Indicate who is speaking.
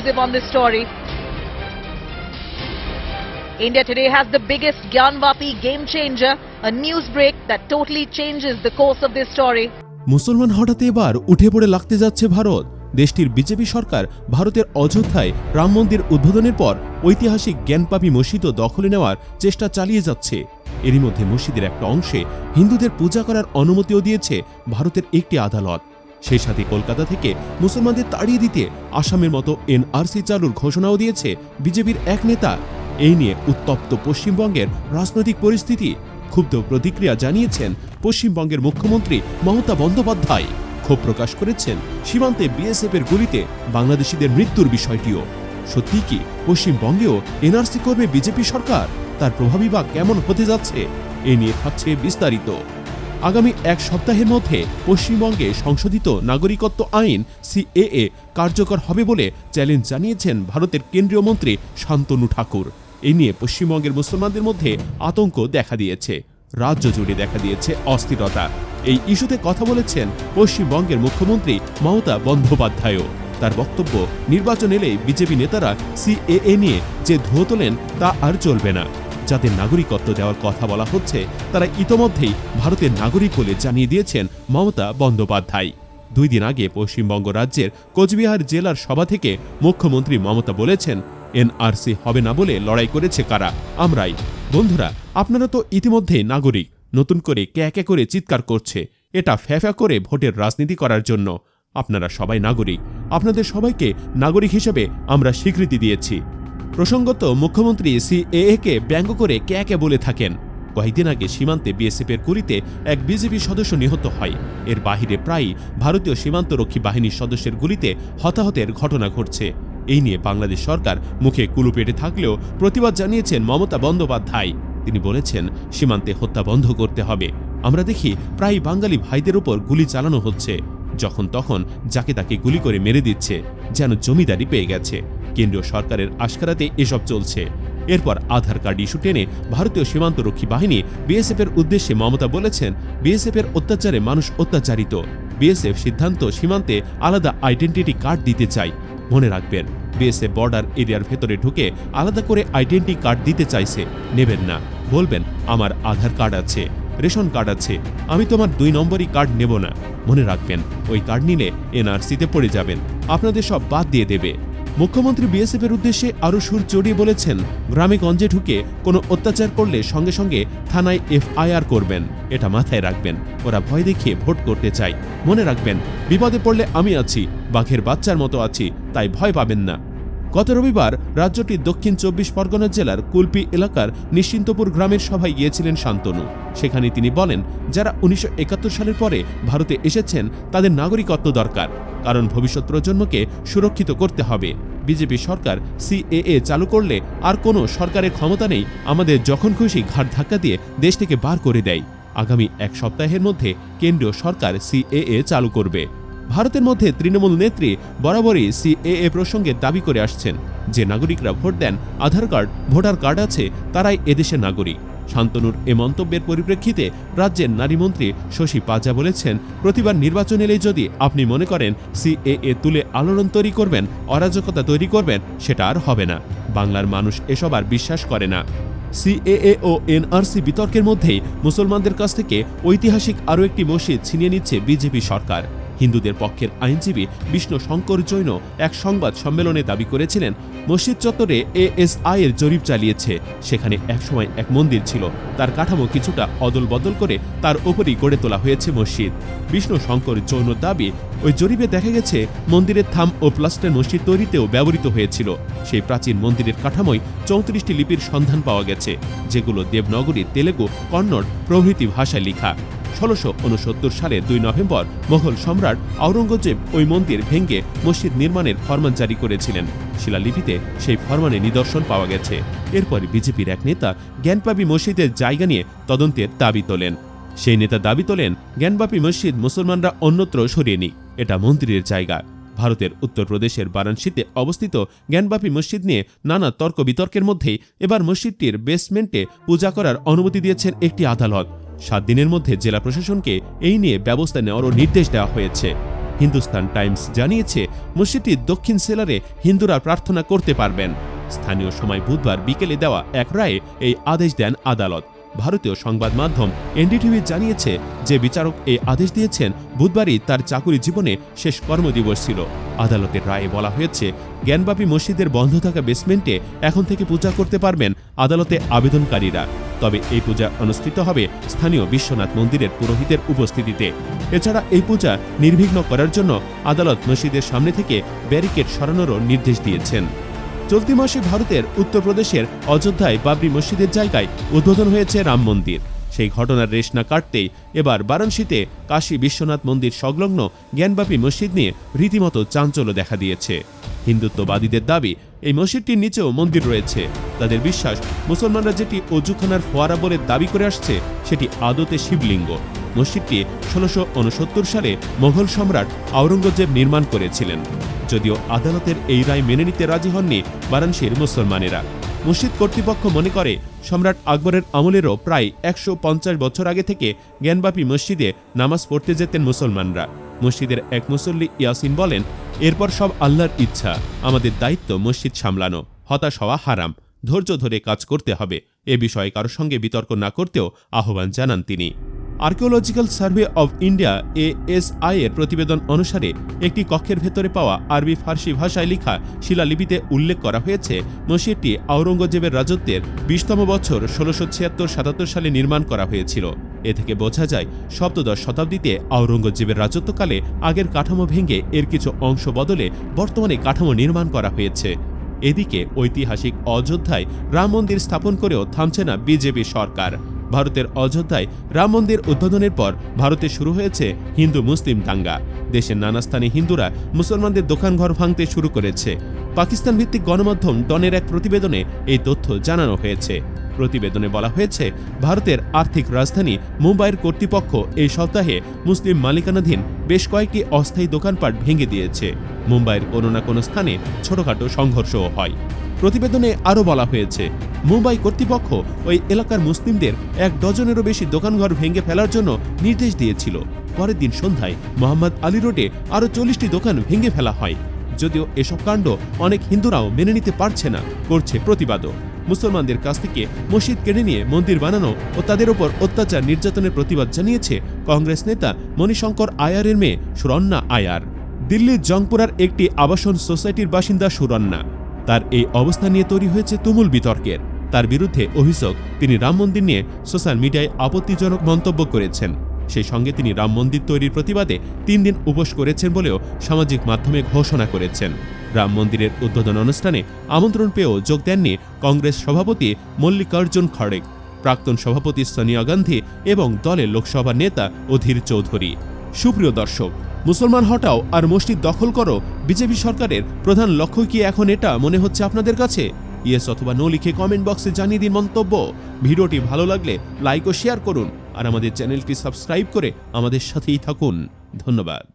Speaker 1: exclusive on this story. India today has the biggest Gyanvapi game changer, a news break that totally changes the course of this story.
Speaker 2: মুসলমান হঠাৎ এবার উঠে পড়ে লাগতে যাচ্ছে ভারত দেশটির বিজেপি সরকার ভারতের অযোধ্যায় রাম মন্দির উদ্বোধনের পর ঐতিহাসিক জ্ঞানপাপী মসজিদও দখলে নেওয়ার চেষ্টা চালিয়ে যাচ্ছে এরই মধ্যে মসজিদের একটা অংশে হিন্দুদের পূজা করার অনুমতিও দিয়েছে ভারতের একটি আদালত সেই সাথে কলকাতা থেকে মুসলমানদের তাড়িয়ে দিতে আসামের মতো এনআরসি চালুর ঘোষণাও দিয়েছে বিজেপির এক নেতা। এই নিয়ে উত্তপ্ত পশ্চিমবঙ্গের রাজনৈতিক পরিস্থিতি, ক্ষুব্ধ প্রতিক্রিয়া জানিয়েছেন পশ্চিমবঙ্গের মুখ্যমন্ত্রী মমতা বন্দ্যোপাধ্যায়। ক্ষোভ প্রকাশ করেছেন সীমান্তে বিএসএফ এর গুলিতে বাংলাদেশিদের মৃত্যুর বিষয়টিও। সত্যি কি পশ্চিমবঙ্গেও এনআরসি করবে বিজেপি সরকার? তার প্রভাবই বা কেমন হতে যাচ্ছে? এ নিয়ে থাকছে বিস্তারিত। আগামী এক সপ্তাহের মধ্যে পশ্চিমবঙ্গে সংশোধিত নাগরিকত্ব আইন সিএএ কার্যকর হবে বলে চ্যালেঞ্জ জানিয়েছেন ভারতের কেন্দ্রীয় মন্ত্রী শান্তনু ঠাকুর। এই নিয়ে পশ্চিমবঙ্গের মুসলমানদের মধ্যে আতঙ্ক দেখা দিয়েছে। রাজ্য জুড়ে দেখা দিয়েছে অস্থিরতা। এই ইস্যুতে কথা বলেছেন পশ্চিমবঙ্গের মুখ্যমন্ত্রী মমতা বন্দ্যোপাধ্যায়ও। তার বক্তব্য, নির্বাচন এলেই বিজেপি নেতারা সিএএ নিয়ে যে ধুয়ো তোলেন তা আর চলবে না। যাদের নাগরিকত্ব দেওয়ার কথা বলা হচ্ছে, তারা ইতোমধ্যেই ভারতের নাগরিক বলে জানিয়ে দিয়েছেন মমতা বন্দ্যোপাধ্যায়। দুই দিন আগে পশ্চিমবঙ্গ রাজ্যের কোচবিহার জেলার সভা থেকে মুখ্যমন্ত্রী মমতা বলেছেন, এনআরসি হবে না বলে লড়াই করেছে কারা? আমরাই। বন্ধুরা, আপনারা তো ইতিমধ্যেই নাগরিক, নতুন করে ক্যাকে করে চিৎকার করছে, এটা ফ্যাফ্যা করে ভোটের রাজনীতি করার জন্য। আপনারা সবাই নাগরিক, আপনাদের সবাইকে নাগরিক হিসেবে আমরা স্বীকৃতি দিয়েছি। প্রসঙ্গত, মুখ্যমন্ত্রী সিএএ কে ব্যঙ্গ করে ক্যাকে বলে থাকেন। কয়েকদিন আগে সীমান্তে বিএসএফ এর গুলিতে এক বিজেপি সদস্য নিহত হয়। এর বাহিরে প্রায়ই ভারতীয় সীমান্তরক্ষী বাহিনীর সদস্যের গুলিতে হতাহতের ঘটনা ঘটছে। এই নিয়ে বাংলাদেশ সরকার মুখে কুলু পেটে থাকলেও প্রতিবাদ জানিয়েছেন মমতা বন্দ্যোপাধ্যায়। তিনি বলেছেন, সীমান্তে হত্যা বন্ধ করতে হবে। আমরা দেখি প্রায় বাঙালি ভাইদের উপর গুলি চালানো হচ্ছে। যখন তখন যাকে তাকে গুলি করে মেরে দিচ্ছে, যেন জমিদারি পেয়ে গেছে। কেন্দ্রীয় সরকারের আশকারাতে এসব চলছে। এরপর আধার কার্ড ইস্যু টেনে ভারতীয় সীমান্তরক্ষী বাহিনী বিএসএফ এর উদ্দেশ্যে মমতা বলেছেন বিএসএফ এর অত্যাচারে মানুষ অত্যাচারিত। বিএসএফ সিদ্ধান্ত সীমান্তে আলাদা আইডেন্টিটি কার্ড দিতে চাই মনে রাখবেন, বিএসএফ বর্ডার এরিয়ার ভেতরে ঢুকে আলাদা করে আইডেন্টি কার্ড দিতে চাইছে। নেবেন না, বলবেন, আমার আধার কার্ড আছে, রেশন কার্ড আছে, আমি তোমার দুই নম্বরই কার্ড নেব না। মনে রাখবেন, ওই কার্ড নিলে এনআরসিতে পড়ে যাবেন। আপনাদের সব বাদ দিয়ে দেবে। মুখ্যমন্ত্রী বিএসএফের উদ্দেশ্যে আরও সুর চড়িয়ে বলেছেন, গ্রামে গঞ্জে ঢুকে কোনো অত্যাচার করলে সঙ্গে সঙ্গে থানায় এফআইআর করবেন। এটা মাথায় রাখবেন। ওরা ভয় দেখিয়ে ভোট করতে চায়। মনে রাখবেন, বিপদে পড়লে আমি আছি, বাঘের বাচ্চার মতো আছি, তাই ভয় পাবেন না। গত রবিবার রাজ্যটির দক্ষিণ চব্বিশ পরগনা জেলার কুলপি এলাকার নিশ্চিন্তপুর গ্রামের সভায় গিয়েছিলেন শান্তনু। সেখানে তিনি বলেন, যারা উনিশশো একাত্তর সালের পরে ভারতে এসেছেন, তাদের নাগরিকত্ব দরকার, কারণ ভবিষ্যৎ প্রজন্মকে সুরক্ষিত করতে হবে। বিজেপি সরকার সিএএ চালু করলে আর কোনো সরকারের ক্ষমতা নেই, আমাদের যখন খুশি ঘাট ধাক্কা দিয়ে দেশ থেকে বার করে দেয়। আগামী এক সপ্তাহের মধ্যে কেন্দ্রীয় সরকার সিএএ চালু করবে। ভারতের মধ্যে তৃণমূল নেত্রী বরাবরই সিএএ প্রসঙ্গে দাবি করে আসছেন। যে নাগরিকরা ভোট দেন, আধার কার্ড, ভোটার কার্ড আছে, তারাই এদেশের নাগরিক। শান্তনুর এ মন্তব্যের পরিপ্রেক্ষিতে রাজ্যের নারীমন্ত্রী শশী পাজা বলেছেন, প্রতিবার নির্বাচন এলেই যদি আপনি মনে করেন সিএএ তুলে আলোড়ন তৈরি করবেন, অরাজকতা তৈরি করবেন, সেটা আর হবে না। বাংলার মানুষ এসব আর বিশ্বাস করে না। সিএএ ও এনআরসি বিতর্কের মধ্যেই মুসলমানদের কাছ থেকে ঐতিহাসিক আরও একটি মসজিদ ছিনিয়ে নিচ্ছে বিজেপি সরকার। হিন্দুদের পক্ষের আইনজীবী বিষ্ণু শঙ্কর জৈন এক সংবাদ সম্মেলনে দাবি করেছিলেন, মসজিদ চত্বরে এএসআই এর জরিপ চালিয়েছে। সেখানে একসময় এক মন্দির ছিল। তার কাঠামো কিছুটা অদল বদল করে তার ওপরই গড়ে তোলা হয়েছে মসজিদ। বিষ্ণু শঙ্কর জৈন দাবি, ওই জরিপে দেখা গেছে, মন্দিরের থাম ও প্লাস্টার মসজিদ তৈরিতেও ব্যবহৃত হয়েছিল। সেই প্রাচীন মন্দিরের কাঠামোয় চৌত্রিশটি লিপির সন্ধান পাওয়া গেছে, যেগুলো দেবনগরী, তেলেগু, কন্নড় প্রভৃতি ভাষায় লেখা। ষোলোশো সালের দুই নভেম্বর মোগল সম্রাট আওরঙ্গজেব ওই মন্দির ভেঙ্গে মসজিদ নির্মাণের ফরমান জারি করেছিলেন। শিলালিপিতে সেই ফরমানে নিদর্শন পাওয়া গেছে। এরপর বিজেপির এক নেতা জ্ঞানপাবী মসজিদের জায়গা নিয়ে তদন্তের দাবি তোলেন। সেই নেতা দাবি তোলেন জ্ঞানবাপী মসজিদ মুসলমানরা অন্যত্র সরিয়ে নিক। এটা মন্দিরের জায়গা। ভারতের উত্তরপ্রদেশের বারাণসীতে অবস্থিত জ্ঞানবাপী মসজিদ নিয়ে নানা তর্ক বিতর্কের মধ্যেই এবার মসজিদটির বেসমেন্টে পূজা করার অনুমতি দিয়েছেন একটি আদালত। সাত দিনের মধ্যে জেলা প্রশাসনকে এই নিয়ে ব্যবস্থা নেওয়ারও নির্দেশ দেওয়া হয়েছে। হিন্দুস্তান টাইমস জানিয়েছে মসজিদটির দক্ষিণ সেলারে হিন্দুরা প্রার্থনা করতে পারবেন। স্থানীয় সময় বুধবার বিকেলে দেওয়া এক রায়ে এই আদেশ দেন আদালত। ভারতীয় সংবাদ মাধ্যম এনডিটিভি জানিয়েছে যে বিচারক এই আদেশ দিয়েছেন, বুধবারই তার চাকুরি জীবনে শেষ কর্মদিবস ছিল। আদালতের রায়ে বলা হয়েছে, জ্ঞানবাপী মসজিদের বন্ধ থাকা বেসমেন্টে এখন থেকে পূজা করতে পারবেন আদালতে আবেদনকারীরা। তবে এই পূজা অনুষ্ঠিত হবে স্থানীয় বিশ্বনাথ মন্দিরের পুরোহিতের উপস্থিতিতে। এছাড়া এই পূজা নির্বিঘ্ন করার জন্য আদালত মসজিদের সামনে থেকে ব্যারিকেড সরানোরও নির্দেশ দিয়েছেন। চলতি মাসে ভারতের উত্তরপ্রদেশের অযোধ্যায় বাবরি মসজিদের জায়গায় উদ্বোধন হয়েছে রাম মন্দির। সেই ঘটনার রেশ না কাটতেই এবার বারাণসীতে কাশী বিশ্বনাথ মন্দির সংলগ্ন জ্ঞানবাপী মসজিদ নিয়ে রীতিমতো চাঞ্চল্য দেখা দিয়েছে। হিন্দুত্ববাদীদের দাবি, এই মসজিদটির নিচেও মন্দির রয়েছে। তাদের বিশ্বাস, মুসলমানরা যেটি অজুখানার ফোয়ারা বলে দাবি করে আসছে, সেটি আদতে শিবলিঙ্গ। মসজিদটি ষোলোশো সালে মোঘল সম্রাট আওরঙ্গজেব নির্মাণ করেছিলেন। যদিও আদালতের এই রায় মেনে নিতে রাজি হননি বারাণসীর মুসলমানেরা। মসজিদ কর্তৃপক্ষ মনে করে, সম্রাট আকবরের আমলেরও প্রায় একশো পঞ্চাশ বছর আগে থেকে জ্ঞানবাপী মসজিদে নামাজ পড়তে যেতেন মুসলমানরা। মসজিদের এক মুসল্লি ইয়াসিন বলেন, এরপর সব আল্লাহর ইচ্ছা, আমাদের দায়িত্ব মসজিদ সামলানো, হতাশ হওয়া হারাম, ধৈর্য ধরে কাজ করতে হবে, এ বিষয়ে কারোর সঙ্গে বিতর্ক না করতেও আহ্বান জানান তিনি। Archaeological survey of India ASI এর প্রতিবেদন অনুসারে একটি কক্ষের ভেতরে পাওয়া আরবি ফার্সি ভাষায় লেখা শিলালিপিতে উল্লেখ করা হয়েছে, মসজিদটি আওরঙ্গজেবের রাজত্বের বিশতম বছর ষোলোশো ছিয়াত্তর সাতাত্তর সালে নির্মাণ করা হয়েছিল। এ থেকে বোঝা যায়, সপ্তদশ শতাব্দীতে আওরঙ্গজেবের রাজত্বকালে আগের কাঠামো ভেঙে এর কিছু অংশ বদলে বর্তমানে কাঠামো নির্মাণ করা হয়েছে। এদিকে ঐতিহাসিক অযোধ্যায় রাম মন্দির স্থাপন করেও থামছে না বিজেপি সরকার। ভারতের অযোধ্যায় রাম মন্দির উদ্বোধনের পর ভারতে শুরু হয়েছে হিন্দু মুসলিম দাঙ্গা। দেশের নানা স্থানে হিন্দুরা মুসলমানদের দোকানঘর ভাঙতে শুরু করেছে। পাকিস্তান ভিত্তিক গণমাধ্যম ডনের এক প্রতিবেদনে এই তথ্য জানানো হয়েছে। প্রতিবেদনে বলা হয়েছে, ভারতের আর্থিক রাজধানী মুম্বাইয়ের কর্তৃপক্ষ এই সপ্তাহে মুসলিম মালিকানাধীন বেশ কয়েকটি অস্থায়ী দোকানপাট ভেঙে দিয়েছে। মুম্বাইয়ের কোনো না কোনো স্থানে ছোটখাটো সংঘর্ষও হয়। প্রতিবেদনে আরও বলা হয়েছে, মুম্বাই কর্তৃপক্ষ ওই এলাকার মুসলিমদের এক ডজনেরও বেশি দোকানঘর ভেঙে ফেলার জন্য নির্দেশ দিয়েছিল। পরের দিন সন্ধ্যায় মোহাম্মদ আলী রোডে আরও চল্লিশটি দোকান ভেঙে ফেলা হয়। যদিও এসব কাণ্ড অনেক হিন্দুরাও মেনে নিতে পারছে না, করছে প্রতিবাদও। মুসলমানদের কাছ থেকে মসজিদ কেড়ে নিয়ে মন্দির বানানো ও তাদের ওপর অত্যাচার নির্যাতনের প্রতিবাদ জানিয়েছে কংগ্রেস নেতা মণিশঙ্কর আয়ারের মেয়ে সুরন্না আয়ার। দিল্লির জংপুরার একটি আবাসন সোসাইটির বাসিন্দা সুরন্না তার এই অবস্থা নিয়ে তৈরি হয়েছে তুমুল বিতর্কের। তার বিরুদ্ধে অভিযোগ তিনি রাম মন্দির নিয়ে সোশ্যাল মিডিয়ায় আপত্তিজনক মন্তব্য করেছেন। সেই সঙ্গে তিনি রাম মন্দির তৈরির প্রতিবাদে তিন দিন উপোস করেছেন বলেও সামাজিক মাধ্যমে ঘোষণা করেছেন। রাম মন্দিরের উদ্বোধন অনুষ্ঠানে আমন্ত্রণ পেয়েও যোগ দেননি কংগ্রেস সভাপতি মল্লিকার্জুন খড়েক প্রাক্তন সভাপতি সোনিয়া গান্ধী এবং দলের লোকসভা নেতা অধীর চৌধুরী। সুপ্রিয় দর্শক, মুসলমান হটাও আর মসজিদ দখল করো বিজেপি সরকারের প্রধান লক্ষ্য কি এখন এটা মনে হচ্ছে আপনাদের কাছে? ইয়েস অথবা নো লিখে কমেন্ট বক্সে জানিয়ে দিন মন্তব্য। ভিডিওটি ভালো লাগলে লাইক ও শেয়ার করুন। আর আমাদের চ্যানেলটি সাবস্ক্রাইব করে আমাদের সাথেই থাকুন। ধন্যবাদ।